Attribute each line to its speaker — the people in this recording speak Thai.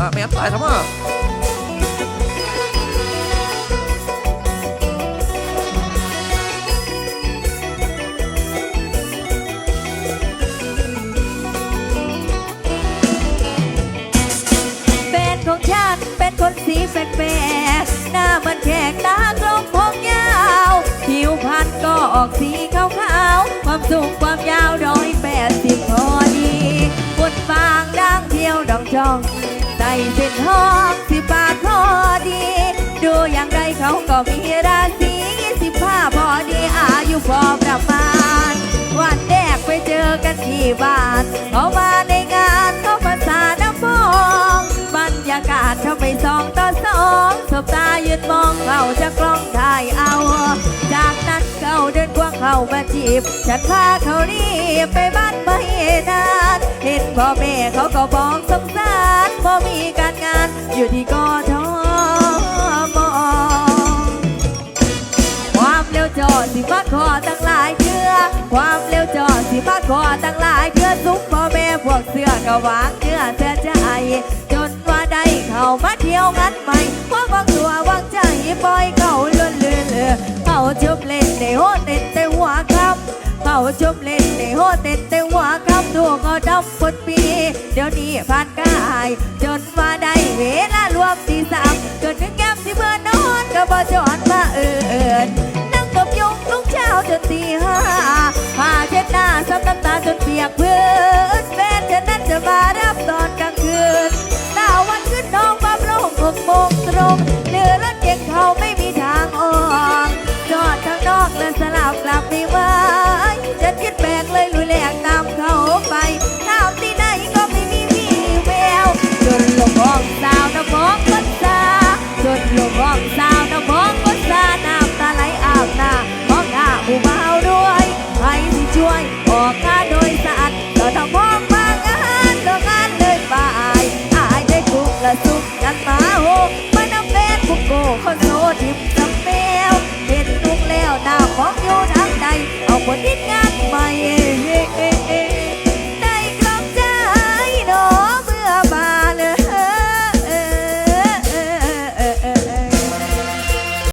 Speaker 1: อะแม่ตายทำไม
Speaker 2: เป็นของฉันเป็นคนสีแปลกๆหน้ามันแขกตากลมผมยาว ผิวพรรณก็ออกสีขาวๆ ความสูงความยาวร้อยแปดสิบพอดีบนฟางดังเที่ยวดองจอง เส้นห้องสิบาทพอดี ดูอย่างไรเขาก็มีราศีสิบห้าพอดีอายุพอประมาณ วันแรกไปเจอกันที่บ้านเขามาในงานเขาภาษาน้ำพองบรรยากาศเขาไปสองต่อสองสบตายืนมองเขาจะกล้องถ่ายเอา จากนั้นเขาเดินกว้างเขามาจีบ ฉันพาเขารีบไปบ้านไม่นานเห็นพ่อแม่เขาก็บอกสงสาร พอมีการงานอยู่ที่กอทมความเร็วจอดสิมาขอตั้งหลายเทือความเร็วจอดสิมาขอตั้งหลายเทือซุปพ่อแม่พวกเสื้อก็วางเชื่อเสียใจจนว่าได้เข้ามาเที่ยวงานใหม่พวกบางตัววางใจปล่อยเขาล้วนเลือนเลือเขาชมเล่นในโฮเต้นแต่หัวคำ เขาชมเล่นในโฮเต้นแต่ว่าคำตัวก็ดำคนปี เดี๋ยวนี้ผ่านกาย จนว่าได้เวลารวมทีสามจนถึงแก้มที่เมื่อนอนก็บ่จอดมาเอินนั่งกับยงทุกเช้าจนตีห้าผ้าเช็ดหน้าซับน้ำตาจนเปียกพื้น